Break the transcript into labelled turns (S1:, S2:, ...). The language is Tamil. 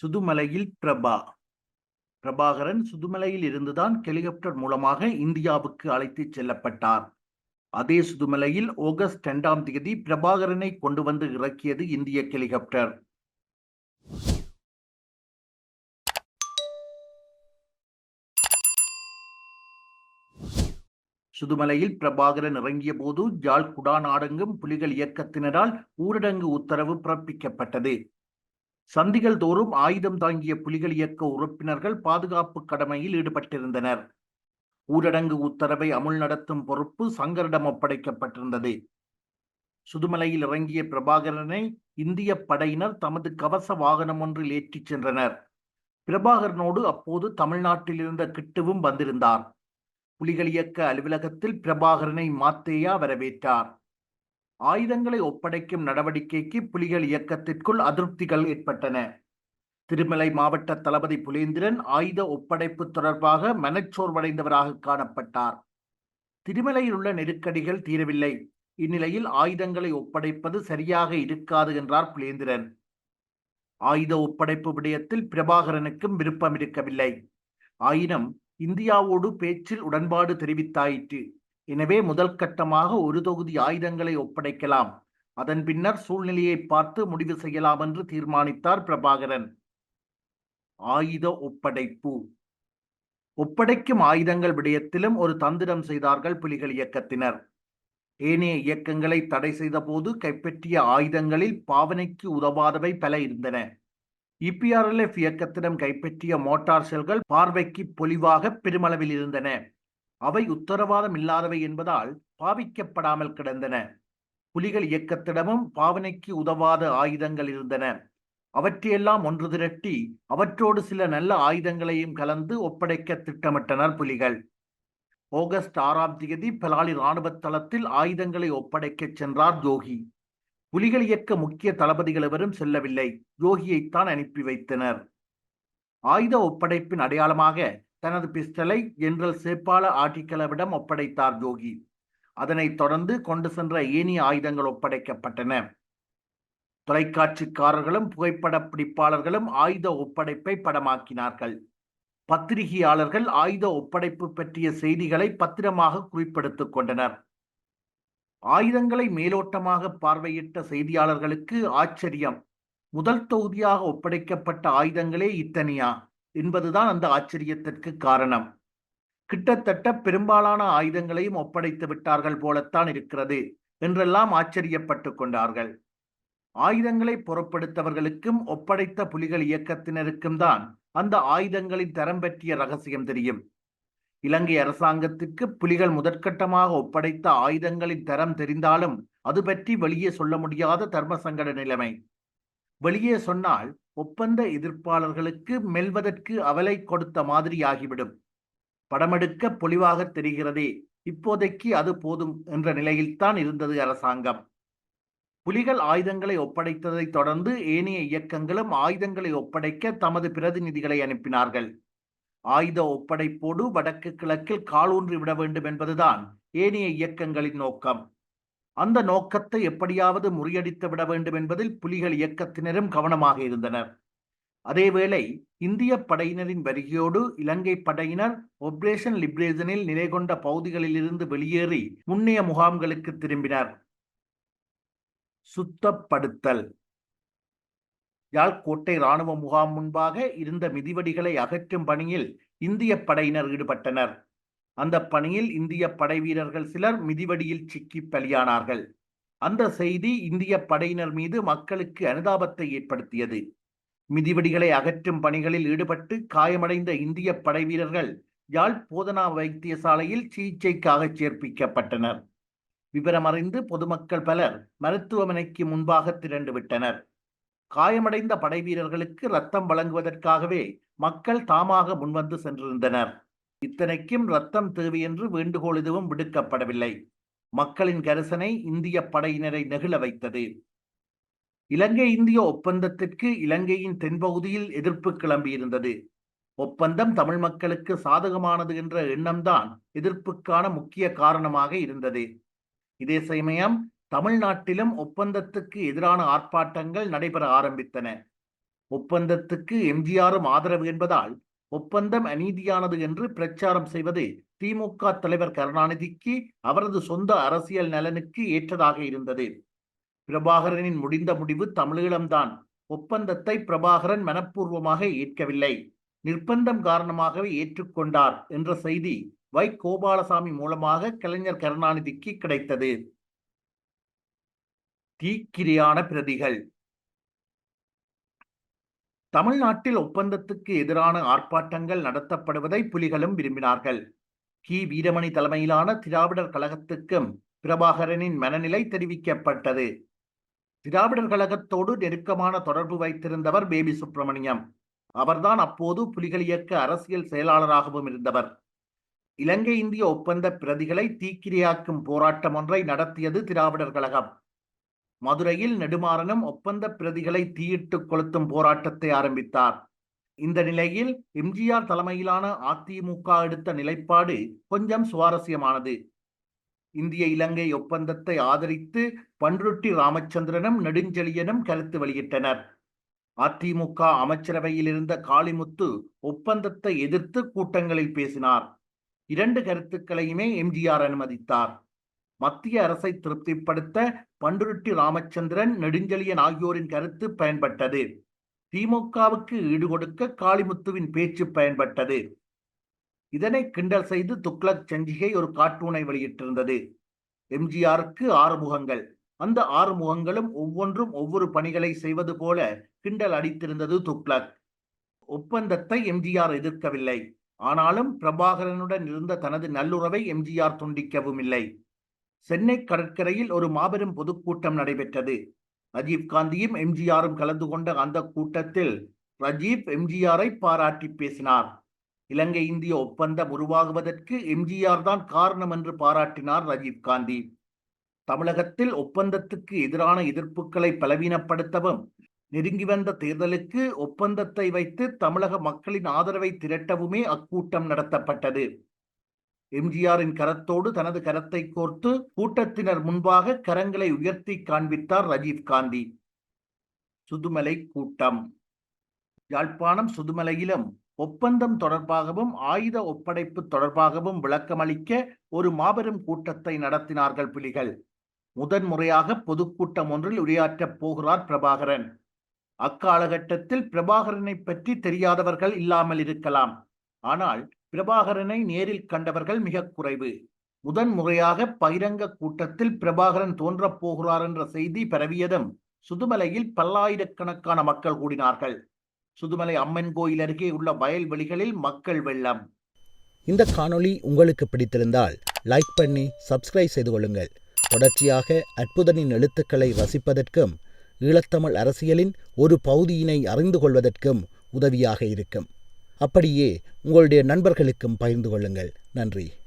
S1: சுதுமலையில் பிரபா. பிரபாகரன் சுதுமலையில் இருந்துதான் ஹெலிகாப்டர் மூலமாக இந்தியாவுக்கு அழைத்துச் செல்லப்பட்டார். அதே சுதுமலையில் ஆகஸ்ட் இரண்டாம் தேதி பிரபாகரனை கொண்டு வந்து இறக்கியது இந்திய ஹெலிகாப்டர். சுதுமலையில் பிரபாகரன் இறங்கிய போது ஜாழ் குடாநாடெங்கும் புலிகள் இயக்கத்தினரால் ஊரடங்கு உத்தரவு பிறப்பிக்கப்பட்டது. சந்திகள் தோறும் ஆயுதம் தாங்கிய புலிகள் இயக்க உறுப்பினர்கள் பாதுகாப்பு கடமையில் ஈடுபட்டிருந்தனர். ஊரடங்கு உத்தரவை அமுல் நடத்தும் பொறுப்பு சங்கரிடம் ஒப்படைக்கப்பட்டிருந்தது. சுதுமலையில் இறங்கிய பிரபாகரனை இந்திய படையினர் தமது கவச வாகனம் ஒன்றில் ஏற்றிச் சென்றனர். பிரபாகரனோடு அப்போது தமிழ்நாட்டில் இருந்த கிட்டுவும் வந்திருந்தார். புலிகள் இயக்க அலுவலகத்தில் பிரபாகரனை மாத்தேயா வரவேற்றார். ஆயுதங்களை ஒப்படைக்கும் நடவடிக்கைக்கு புலிகள் இயக்கத்திற்குள் அதிருப்திகள் ஏற்பட்டன. திருமலை மாவட்ட தளபதி புலேந்திரன் ஆயுத ஒப்படைப்பு தொடர்பாக மனச்சோர்வடைந்தவராக காணப்பட்டார். திருமலையில் உள்ள நெருக்கடிகள் தீரவில்லை. இந்நிலையில் ஆயுதங்களை ஒப்படைப்பது சரியாக இருக்காது என்றார் புலேந்திரன். ஆயுத ஒப்படைப்பு விடயத்தில் பிரபாகரனுக்கும் விருப்பம் இருக்கவில்லை. ஆயினும் இந்தியாவோடு பேச்சில் உடன்பாடு தெரிவித்தாயிற்று. எனவே முதல் கட்டமாக ஒரு தொகுதி ஆயுதங்களை ஒப்படைக்கலாம். அதன் பின்னர் சூழ்நிலையை பார்த்து முடிவு செய்யலாம் என்று தீர்மானித்தார் பிரபாகரன். ஆயுத ஒப்படைப்பு. ஒப்படைக்கும் ஆயுதங்கள் விடயத்திலும் ஒரு தந்திரம் செய்தார்கள் புலிகள் இயக்கத்தினர். ஏனைய இயக்கங்களை தடை செய்த போது கைப்பற்றிய ஆயுதங்களில் பாவனைக்கு உதவாதவை பல இருந்தன. இபிஆர்எல்எஃப் இயக்கத்திடம் கைப்பற்றிய மோட்டார் செல்கள் பார்வைக்கு பொலிவாக பெருமளவில் இருந்தன. அவை உத்தரவாதம் இல்லாதவை என்பதால் பாவிக்கப்படாமல் கிடந்தன. புலிகள் இயக்கத்திடமும் பாவனைக்கு உதவாத ஆயுதங்கள் இருந்தன. அவற்றையெல்லாம் ஒன்று திரட்டி அவற்றோடு சில நல்ல ஆயுதங்களையும் கலந்து ஒப்படைக்க திட்டமிட்டனர் புலிகள். ஆகஸ்ட் ஆறாம் தேதி பலாலி இராணுவ தளத்தில் ஆயுதங்களை ஒப்படைக்கச் சென்றார் ஜோகி புலிகள் இயக்க முக்கிய தளபதிகள் எவரும் செல்லவில்லை. ஜோகியைத்தான் அனுப்பி வைத்தனர். ஆயுத ஒப்படைப்பின் அடையாளமாக தனது பிஸ்டலை ஜெனரல் சேப்பால ஆட்டிக்கலவிடம் ஒப்படைத்தார் யோகி அதனைத் தொடர்ந்து கொண்டு சென்ற ஏனிய ஆயுதங்கள் ஒப்படைக்கப்பட்டன. தொலைக்காட்சிக்காரர்களும் புகைப்பட பிடிப்பாளர்களும் ஆயுத ஒப்படைப்பை படமாக்கினார்கள். பத்திரிகையாளர்கள் ஆயுத ஒப்படைப்பு பற்றிய செய்திகளை பத்திரமாக குறிப்பெடுத்துக் கொண்டனர். ஆயுதங்களை மேலோட்டமாக பார்வையிட்ட செய்தியாளர்களுக்கு ஆச்சரியம். முதல் தொகுதியாக ஒப்படைக்கப்பட்ட ஆயுதங்களே இத்தனையா? என்பதுதான் அந்த ஆச்சரியத்திற்கு காரணம். கிட்டத்தட்ட பெரும்பாலான ஆயுதங்களையும் ஒப்படைத்து விட்டார்கள் போலத்தான் இருக்கிறது என்றெல்லாம் ஆச்சரியப்பட்டு கொண்டார்கள். ஆயுதங்களை புறப்படுத்தவர்களுக்கும் ஒப்படைத்த புலிகள் இயக்கத்தினருக்கும் தான் அந்த ஆயுதங்களின் தரம் பற்றிய ரகசியம் தெரியும். இலங்கை அரசாங்கத்திற்கு புலிகள் முதற்கட்டமாக ஒப்படைத்த ஆயுதங்களின் தரம் தெரிந்தாலும் அது பற்றி வெளியே சொல்ல முடியாத தர்ம சங்கட நிலைமை. வெளியே சொன்னால் ஒப்பந்த எதிர்ப்பாளர்களுக்கு மெல்வதற்கு அவலை கொடுத்த மாதிரி ஆகிவிடும் படமெடுக்க பொலிவாக தெரிகிறதே இப்போதைக்கு அது போதும் என்ற நிலையில்தான் இருந்தது அரசாங்கம். புலிகள் ஆயுதங்களை ஒப்படைத்ததை தொடர்ந்து ஏனைய இயக்கங்களும் ஆயுதங்களை ஒப்படைக்க தமது பிரதிநிதிகளை அனுப்பினார்கள். ஆயுத ஒப்படைப்போடு வடக்கு கிழக்கில் காலூன்றி விட வேண்டும் என்பதுதான் ஏனைய இயக்கங்களின் நோக்கம். அந்த நோக்கத்தை எப்படியாவது முறியடித்து விட வேண்டும் என்பதில் புலிகள் இயக்கத்தினரும் கவனமாக இருந்தனர். அதேவேளை இந்திய படையினரின் வருகையோடு இலங்கை படையினர் ஆபரேஷன் லிப்ரேஷனில் நிலை கொண்ட பகுதிகளிலிருந்து வெளியேறி முன்னைய முகாம்களுக்கு திரும்பினர். சுத்தப்படுத்தல். யாழ்கோட்டை இராணுவ முகாம் முன்பாக இருந்த மிதிவடிகளை அகற்றும் பணியில் இந்திய படையினர் ஈடுபட்டனர். அந்த பணியில் இந்திய படை வீரர்கள் சிலர் மிதிவடியில் சிக்கி பலியானார்கள். அந்த செய்தி இந்திய படையினர் மீது மக்களுக்கு அனுதாபத்தை ஏற்படுத்தியது. மிதிவடிகளை அகற்றும் பணிகளில் ஈடுபட்டு காயமடைந்த இந்திய படை வீரர்கள் யாழ் போதனா வைத்தியசாலையில் சிகிச்சைக்காக சேர்ப்பிக்கப்பட்டனர். விவரமறிந்து பொதுமக்கள் பலர் மருத்துவமனைக்கு முன்பாக திரண்டு விட்டனர். காயமடைந்த படை வீரர்களுக்கு ரத்தம் வழங்குவதற்காகவே மக்கள் தாமாக முன்வந்து சென்றிருந்தனர். இத்தனைக்கும் ரத்தம் தேவை என்று வேண்டுகோள் எதுவும் விடுக்கப்படவில்லை. மக்களின் கரிசனை இந்திய படையினரை நெகிழ வைத்தது. இலங்கை இந்திய ஒப்பந்தத்திற்கு இலங்கையின் தென்பகுதியில் எதிர்ப்பு கிளம்பியிருந்தது. ஒப்பந்தம் தமிழ் மக்களுக்கு சாதகமானது என்ற எண்ணம்தான் எதிர்ப்புக்கான முக்கிய காரணமாக இருந்தது. இதே சமயம் தமிழ்நாட்டிலும் ஒப்பந்தத்துக்கு எதிரான ஆர்ப்பாட்டங்கள் நடைபெற ஆரம்பித்தன. ஒப்பந்தத்துக்கு எம்ஜிஆரும் ஆதரவு என்பதால் ஒப்பந்தம் அநீதியானது என்று பிரச்சாரம் செய்வது திமுக தலைவர் கருணாநிதிக்கு அவரது சொந்த அரசியல் நலனுக்கு ஏற்றதாக இருந்தது. பிரபாகரனின் முடிந்த முடிவு தமிழீழம்தான். ஒப்பந்தத்தை பிரபாகரன் மனப்பூர்வமாக ஏற்கவில்லை. நிர்பந்தம் காரணமாகவே ஏற்றுக்கொண்டார் என்ற செய்தி வை. கோபாலசாமி மூலமாக கலைஞர் கருணாநிதிக்கு கிடைத்தது. தீக்கிரியான பிரதிகள். தமிழ்நாட்டில் ஒப்பந்தத்துக்கு எதிரான ஆர்ப்பாட்டங்கள் நடத்தப்படுவதை புலிகளும் விரும்பினார்கள். கி. வீரமணி தலைமையிலான திராவிடர் கழகத்துக்கும் பிரபாகரனின் மனநிலை தெரிவிக்கப்பட்டது. திராவிடர் கழகத்தோடு நெருக்கமான தொடர்பு வைத்திருந்தவர் பேபி சுப்பிரமணியம். அவர்தான் அப்போது புலிகள் இயக்க அரசியல் செயலாளராகவும் இருந்தவர். இலங்கை இந்திய ஒப்பந்த பிரதிகளை தீக்கிரையாக்கும் போராட்டம் ஒன்றை நடத்தியது திராவிடர் கழகம். மதுரையில் நெடுமாறனும் ஒப்பந்த பிரதிகளை தீயிட்டு கொளுத்தும் போராட்டத்தை ஆரம்பித்தார். இந்த நிலையில் எம்ஜிஆர் தலைமையிலான அதிமுக எடுத்த நிலைப்பாடு கொஞ்சம் சுவாரஸ்யமானது. இந்திய இலங்கை ஒப்பந்தத்தை ஆதரித்து பன்ருட்டி ராமச்சந்திரனும் நெடுஞ்செழியனும் கருத்து வெளியிட்டனர். அதிமுக அமைச்சரவையில் இருந்த காளிமுத்து ஒப்பந்தத்தை எதிர்த்து கூட்டங்களில் பேசினார். இரண்டு கருத்துக்களையுமே எம்ஜிஆர் அனுமதித்தார். மத்திய அரசை திருப்திப்படுத்த பண்டுருட்டி ராமச்சந்திரன் நெடுஞ்செழியன் ஆகியோரின் கருத்து பயன்பட்டது. திமுகவுக்கு ஈடுகொடுக்க காளிமுத்துவின் பேச்சு பயன்பட்டது. இதனை கிண்டல் செய்து துக்ளக் சஞ்சிகை ஒரு கார்ட்டூனை வெளியிட்டிருந்தது. எம்ஜிஆருக்கு ஆறு முகங்கள். அந்த ஆறு முகங்களும் ஒவ்வொன்றும் ஒவ்வொரு பணிகளை செய்வது போல கிண்டல் அடித்திருந்தது துக்ளக். ஒப்பந்தத்தை எம்ஜிஆர் எதிர்க்கவில்லை. ஆனாலும் பிரபாகரனுடன் இருந்த தனது நல்லுறவை எம்ஜிஆர் துண்டிக்கவும் இல்லை சென்னை கடற்கரையில் ஒரு மாபெரும் பொதுக்கூட்டம் நடைபெற்றது. ரஜீவ் காந்தியும் எம்ஜிஆரும் கலந்து கொண்ட அந்த கூட்டத்தில் ரஜீவ் எம்ஜிஆரை பாராட்டி பேசினார். இலங்கை இந்திய ஒப்பந்தம் உருவாகுவதற்கு எம்ஜிஆர் தான் காரணம் என்று பாராட்டினார் ரஜீவ் காந்தி. தமிழகத்தில் ஒப்பந்தத்துக்கு எதிரான எதிர்ப்புகளை பலவீனப்படுத்தவும் நெருங்கி வந்த தேர்தலுக்கு ஒப்பந்தத்தை வைத்து தமிழக மக்களின் ஆதரவை திரட்டவுமே அக்கூட்டம் நடத்தப்பட்டது. எம்ஜிஆரின் கரத்தோடு தனது கரத்தை கோர்த்து கூட்டத்தினர் முன்பாக கரங்களை உயர்த்தி காண்பித்தார் ரஜீவ் காந்தி. சுதுமலை கூட்டம். யாழ்ப்பாணம் சுதுமலையிலும் ஒப்பந்தம் தொடர்பாகவும் ஆயுத ஒப்படைப்பு தொடர்பாகவும் விளக்கமளிக்க ஒரு மாபெரும் கூட்டத்தை நடத்தினார்கள் புலிகள் முதன்முறையாக பொதுக்கூட்டம் ஒன்றில் உரையாற்றப் போகிறார் பிரபாகரன். அக்காலகட்டத்தில் பிரபாகரனை பற்றி தெரியாதவர்கள் இல்லாமல் இருக்கலாம். ஆனால் பிரபாகரனை நேரில் கண்டவர்கள் மிக குறைவு. முதன் முறையாக பகிரங்க கூட்டத்தில் பிரபாகரன் தோன்றப் போகிறார் என்ற செய்தி பரவியதும் சுதுமலையில் பல்லாயிரக்கணக்கான மக்கள் கூடினார்கள். சுதுமலை அம்மன் கோயில் அருகே உள்ள வயல்வெளிகளில் மக்கள் வெள்ளம்.
S2: இந்த காணொளி உங்களுக்கு பிடித்திருந்தால் லைக் பண்ணி சப்ஸ்கிரைப் செய்து கொள்ளுங்கள். தொடர்ச்சியாக அற்புதனின் எழுத்துக்களை ரசிப்பதற்கும் ஈழத்தமிழ் அரசியலின் ஒரு பகுதியினை அறிந்து கொள்வதற்கும் உதவியாக இருக்கும். அப்படியே உங்களுடைய நண்பர்களுக்கும் பகிர்ந்து கொள்ளுங்கள். நன்றி.